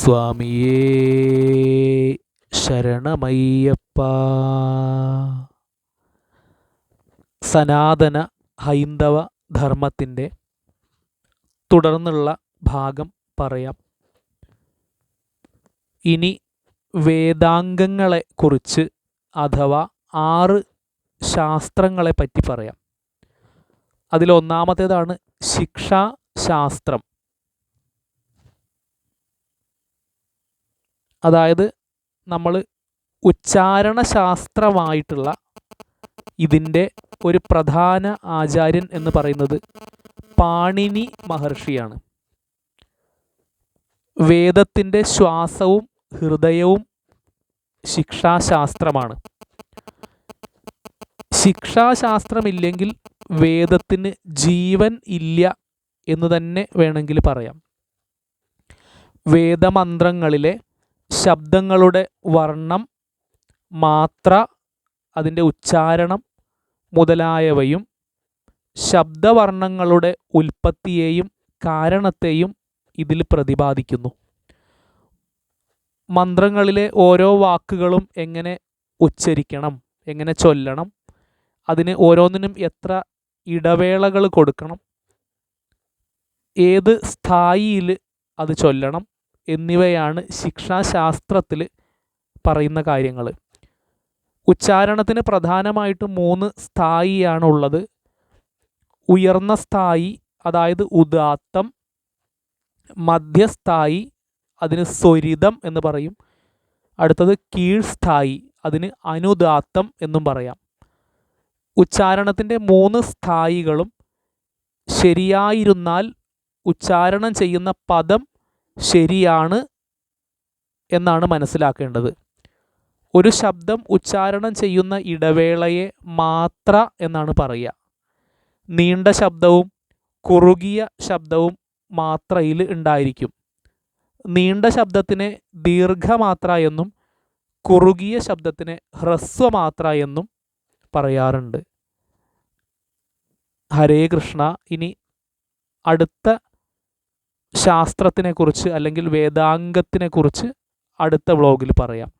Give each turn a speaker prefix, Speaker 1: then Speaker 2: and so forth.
Speaker 1: സ്വാമിയേ ശരണമയ്യപ്പ. സനാതന ഹൈന്ദവ ധർമ്മത്തിന്റെ തുടർന്നുള്ള ഭാഗം പറയാം. ഇനി വേദാംഗങ്ങളെ കുറിച്ച് അഥവാ ആറ് ശാസ്ത്രങ്ങളെ പറ്റി പറയാം. അതിലൊന്നാമത്തേതാണ് ശിക്ഷാശാസ്ത്രം. അതായത് നമ്മൾ ഉച്ചാരണ ശാസ്ത്രമായിട്ടുള്ള ഇതിന്റെ ഒരു പ്രധാന ആചാര്യൻ എന്ന് പറയുന്നത് പാണിനി മഹർഷിയാണ്. വേദത്തിന്റെ ശ്വാസവും ഹൃദയവും ശിക്ഷാശാസ്ത്രമാണ്. ശിക്ഷാശാസ്ത്രമില്ലെങ്കിൽ വേദത്തിന് ജീവൻ ഇല്ല എന്ന് തന്നെ വേണമെങ്കിൽ പറയാം. വേദമന്ത്രങ്ങളിലെ ശബ്ദങ്ങളുടെ വർണം മാത്ര അതിന്റെ ഉച്ചാരണം മുതലായവയും ശബ്ദവർണങ്ങളുടെ ഉൽപ്പത്തിയെയും കാരണത്തെയും ഇതിൽ പ്രതിപാദിക്കുന്നു. മന്ത്രങ്ങളിലെ ഓരോ വാക്കുകളും എങ്ങനെ ഉച്ചരിക്കണം എങ്ങനെ ചൊല്ലണം അതിന് ഓരോന്നിനും എത്ര ഇടവേളകൾ കൊടുക്കണം ഏത് സ്ഥായിയിൽ അത് ചൊല്ലണം എന്നിവയാണ് ശിക്ഷാശാസ്ത്രത്തിൽ പറയുന്ന കാര്യങ്ങൾ ഉച്ചാരണത്തിന് പ്രധാനമായിട്ടും മൂന്ന് സ്ഥായിയാണ് ഉള്ളത് ഉയർന്ന സ്ഥായി അതായത് ഉദാത്തം മധ്യസ്ഥായി അതിന് സ്വരിതം എന്ന് പറയും. അടുത്തത് കീഴ്സ്ഥായി അതിന് അനുദാത്തം എന്നും പറയാം. ഉച്ചാരണത്തിന്റെ മൂന്ന് സ്ഥായികളും ശരിയായിരുന്നാൽ ഉച്ചാരണം ചെയ്യുന്ന പദം ശരിയാണ് എന്നാണ് മനസ്സിലാക്കേണ്ടത്. ഒരു ശബ്ദം ഉച്ചാരണം ചെയ്യുന്ന ഇടവേളയെ മാത്ര എന്നാണ് പറയുക. നീണ്ട ശബ്ദവും കുറുകിയ ശബ്ദവും മാത്രയിൽ ഉണ്ടായിരിക്കും. നീണ്ട ശബ്ദത്തിനെ ദീർഘമാത്ര എന്നും കുറുകിയ ശബ്ദത്തിനെ ഹ്രസ്വമാത്ര എന്നും പറയാറുണ്ട്. ഹരേ കൃഷ്ണ ഇനി അടുത്ത ശാസ്ത്രത്തിനെക്കുറിച്ച് അല്ലെങ്കിൽ വേദാംഗത്തിനെക്കുറിച്ച് അടുത്ത വ്ളോഗിൽ പറയാം.